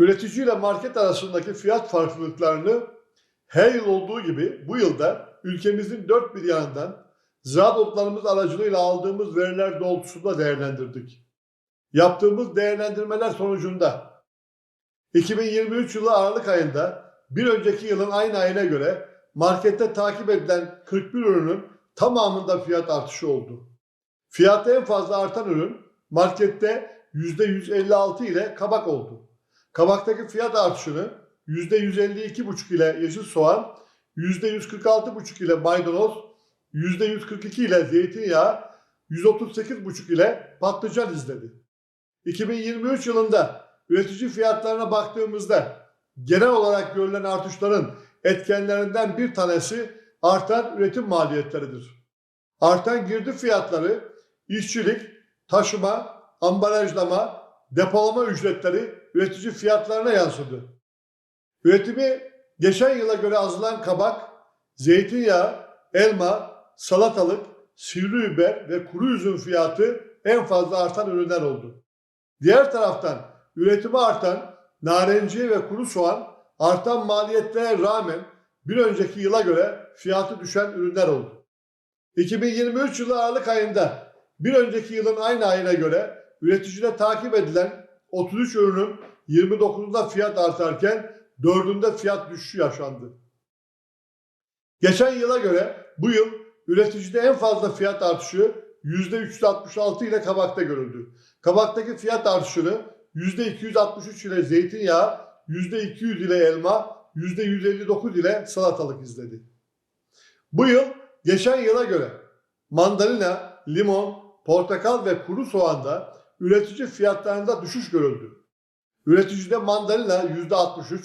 Üretici ile market arasındaki fiyat farklılıklarını her yıl olduğu gibi bu yılda ülkemizin dört bir yanından ziraat otlarımız aracılığıyla aldığımız veriler doğrultusunda değerlendirdik. Yaptığımız değerlendirmeler sonucunda 2023 yılı Aralık ayında bir önceki yılın aynı ayına göre markette takip edilen 41 ürünün tamamında fiyat artışı oldu. Fiyatı en fazla artan ürün markette %156 ile kabak oldu. Kabaktaki fiyat artışını %152,5 ile yeşil soğan, %146,5 ile maydanoz, %142 ile zeytinyağı, 138,5 ile patlıcan izledi. 2023 yılında üretici fiyatlarına baktığımızda genel olarak görülen artışların etkenlerinden bir tanesi artan üretim maliyetleridir. Artan girdi fiyatları, işçilik, taşıma, ambalajlama, depolama ücretleri üretici fiyatlarına yansıdı. Üretimi geçen yıla göre azalan kabak, zeytinyağı, elma, salatalık, sivri biber ve kuru üzüm fiyatı en fazla artan ürünler oldu. Diğer taraftan üretimi artan narenciye ve kuru soğan artan maliyetlere rağmen bir önceki yıla göre fiyatı düşen ürünler oldu. 2023 yılı Aralık ayında bir önceki yılın aynı ayına göre üreticide takip edilen 33 ürünün 29'unda fiyat artarken 4'ünde fiyat düşüşü yaşandı. Geçen yıla göre bu yıl üreticide en fazla fiyat artışı %366 ile kabakta görüldü. Kabaktaki fiyat artışını %263 ile zeytinyağı, %200 ile elma, %159 ile salatalık izledi. Bu yıl geçen yıla göre mandalina, limon, portakal ve kuru soğanda üretici fiyatlarında düşüş görüldü. Üreticide mandalina %63,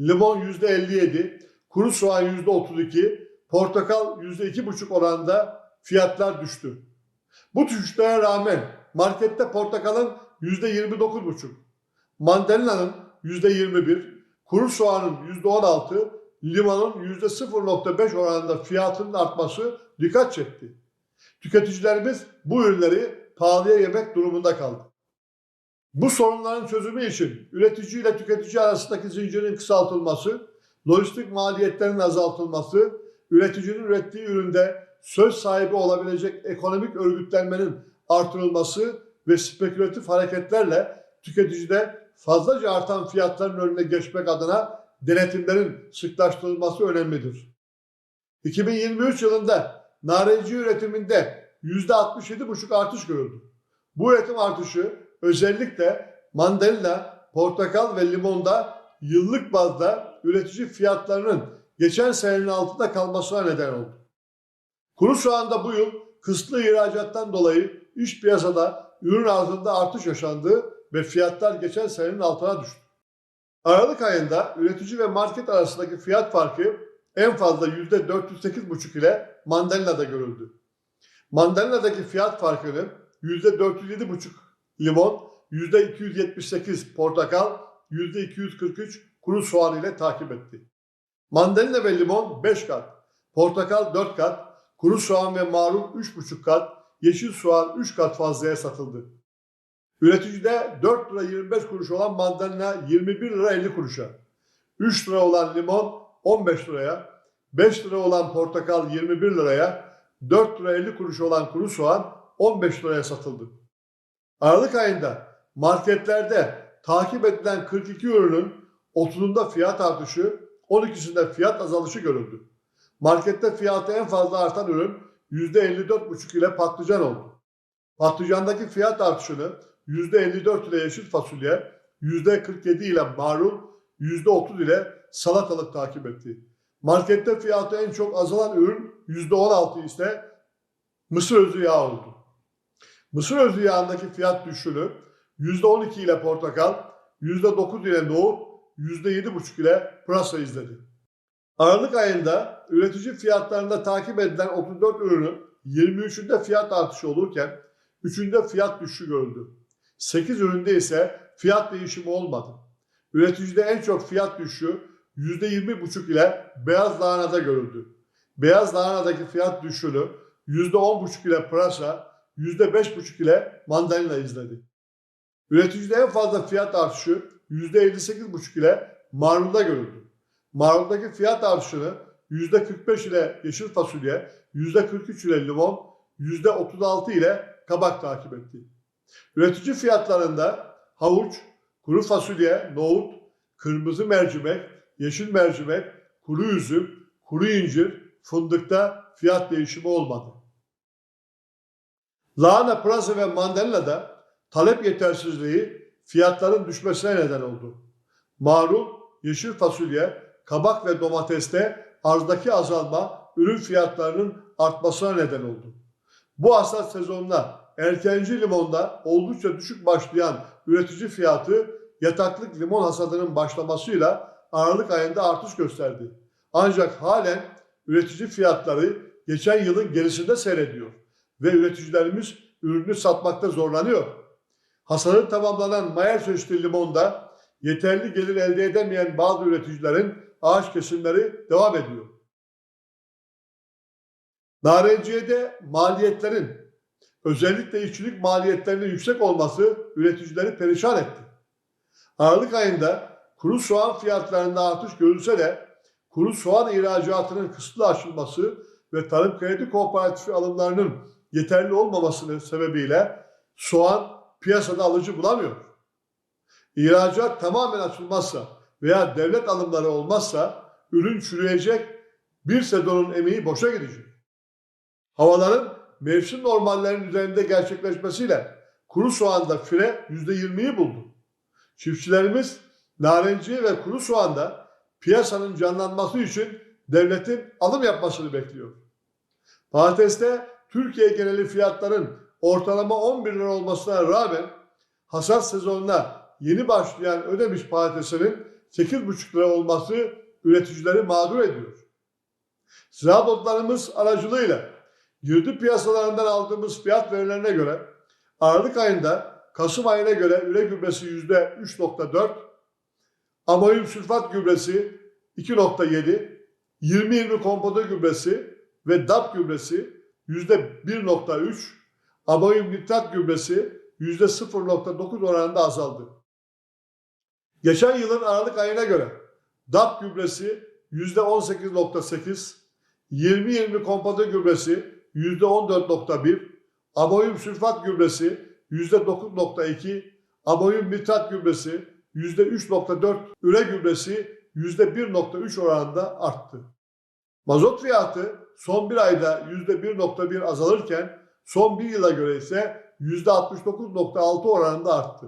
limon %57, kuru soğan %32, portakal %2,5 oranında fiyatlar düştü. Bu düşüşlere rağmen markette portakalın %29,5, mandalinanın %21, kuru soğanın %16, limonun %0,5 oranında fiyatının artması dikkat çekti. Tüketicilerimiz bu ürünleri pahalıya yemek durumunda kaldı. Bu sorunların çözümü için üretici ile tüketici arasındaki zincirin kısaltılması, lojistik maliyetlerin azaltılması, üreticinin ürettiği üründe söz sahibi olabilecek ekonomik örgütlenmenin artırılması ve spekülatif hareketlerle tüketicide fazlaca artan fiyatların önüne geçmek adına denetimlerin sıklaştırılması önemlidir. 2023 yılında narenci üretiminde %67,5 artış görüldü. Bu üretim artışı özellikle mandalina, portakal ve limonda yıllık bazda üretici fiyatlarının geçen senenin altında kalmasına neden oldu. Kuru soğanda bu yıl kısıtlı ihracattan dolayı iş piyasada ürün arzında artış yaşandı ve fiyatlar geçen senenin altına düştü. Aralık ayında üretici ve market arasındaki fiyat farkı en fazla %408,5 ile mandalinada görüldü. Mandalinadaki fiyat farkını %407,5 limon, %278 portakal, %243 kuru soğan ile takip etti. Mandalina ve limon 5 kat, portakal 4 kat, kuru soğan ve marul 3,5 kat, yeşil soğan 3 kat fazlaya satıldı. Üreticide 4 lira 25 kuruş olan mandalina 21 lira 50 kuruşa, 3 lira olan limon 15 liraya, 5 lira olan portakal 21 liraya, 4 lira 50 kuruş olan kuru soğan 15 liraya satıldı. Aralık ayında marketlerde takip edilen 42 ürünün 30'unda fiyat artışı, 12'sinde fiyat azalışı görüldü. Markette fiyatı en fazla artan ürün %54,5 ile patlıcan oldu. Patlıcandaki fiyat artışını %54 ile yeşil fasulye, %47 ile marul, %30 ile salatalık takip etti. Markette fiyatı en çok azalan ürün %16 ise mısır özü yağı oldu. Mısır özü yağındaki fiyat düşüşünü %12 ile portakal, %9 ile nohut, %7,5 ile pırasa izledi. Aralık ayında üretici fiyatlarında takip edilen 34 ürünün 23'ünde fiyat artışı olurken 3'ünde fiyat düşüşü görüldü. 8 üründe ise fiyat değişimi olmadı. Üreticide en çok fiyat düşüşü %20,5 ile beyaz lahanada görüldü. Beyaz lahanadaki fiyat düşüşünü %10,5 ile pırasa, %5,5 ile mandalina izledi. Üreticide en fazla fiyat artışı %58,5 ile marulda görüldü. Maruldaki fiyat artışını %45 ile yeşil fasulye, %43 ile limon, %36 ile kabak takip etti. Üretici fiyatlarında havuç, kuru fasulye, nohut, kırmızı mercimek, yeşil mercimek, kuru üzüm, kuru incir, fındıkta fiyat değişimi olmadı. Lahana, pırasa ve mandalina'da talep yetersizliği fiyatların düşmesine neden oldu. Marul, yeşil fasulye, kabak ve domateste arzdaki azalma ürün fiyatlarının artmasına neden oldu. Bu hasat sezonuna erkenci limonda oldukça düşük başlayan üretici fiyatı yataklık limon hasadının başlamasıyla Aralık ayında artış gösterdi. Ancak halen üretici fiyatları geçen yılın gerisinde seyrediyor ve üreticilerimiz ürünü satmakta zorlanıyor. Hasadı tamamlanan Mayer çeşitli limonda yeterli gelir elde edemeyen bazı üreticilerin ağaç kesimleri devam ediyor. Narenciyede maliyetlerin özellikle işçilik maliyetlerinin yüksek olması üreticileri perişan etti. Aralık ayında kuru soğan fiyatlarında artış görülse de kuru soğan ihracatının kısıtlı açılması ve tarım kredi kooperatifi alımlarının yeterli olmamasının sebebiyle soğan piyasada alıcı bulamıyor. İhracat tamamen açılmazsa veya devlet alımları olmazsa ürün çürüyecek, bir sezonun emeği boşa gidecek. Havaların mevsim normallerinin üzerinde gerçekleşmesiyle kuru soğanda fire %20'yi buldu. Çiftçilerimiz narenciye ve kuru soğanda piyasanın canlanması için devletin alım yapmasını bekliyor. Patateste Türkiye geneli fiyatların ortalama 11 lira olmasına rağmen hasat sezonuna yeni başlayan ödemiş patatesinin 8,5 lira olması üreticileri mağdur ediyor. Ziraat otlarımız aracılığıyla girdi piyasalarından aldığımız fiyat verilerine göre Aralık ayında Kasım ayına göre üre gübresi %3.4, amonyum sülfat gübresi 2.7, 20-20 komposto gübresi ve DAP gübresi %1.3, amonyum nitrat gübresi %0.9 oranında azaldı. Geçen yılın Aralık ayına göre DAP gübresi %18.8, 20-20 komposto gübresi %14.1, amonyum sülfat gübresi %9.2, amonyum nitrat gübresi %3.4, üre gübresi %1.3 oranında arttı. Mazot fiyatı son bir ayda %1.1 azalırken son bir yıla göre ise %69.6 oranında arttı.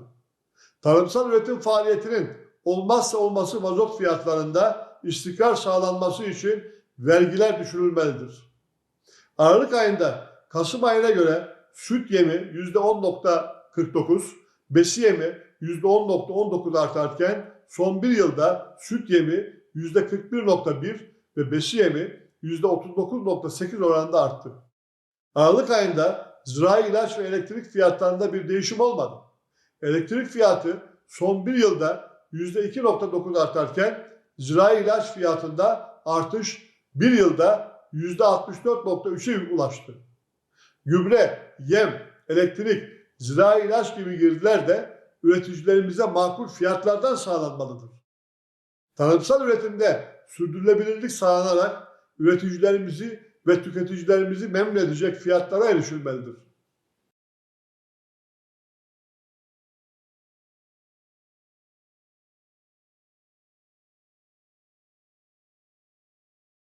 Tarımsal üretim faaliyetinin olmazsa olması mazot fiyatlarında istikrar sağlanması için vergiler düşürülmelidir. Aralık ayında Kasım ayına göre süt yemi %10.49, besi yemi %10.19 artarken son bir yılda süt yemi %41.1 ve besi yemi %39.8 oranında arttı. Aralık ayında zirai ilaç ve elektrik fiyatlarında bir değişim olmadı. Elektrik fiyatı son bir yılda %2.9 artarken zirai ilaç fiyatında artış bir yılda %64.3'e ulaştı. Gübre, yem, elektrik, zirai ilaç gibi girdiler de üreticilerimize makul fiyatlardan sağlanmalıdır. Tarımsal üretimde sürdürülebilirlik sağlanarak üreticilerimizi ve tüketicilerimizi memnun edecek fiyatlara erişilmelidir.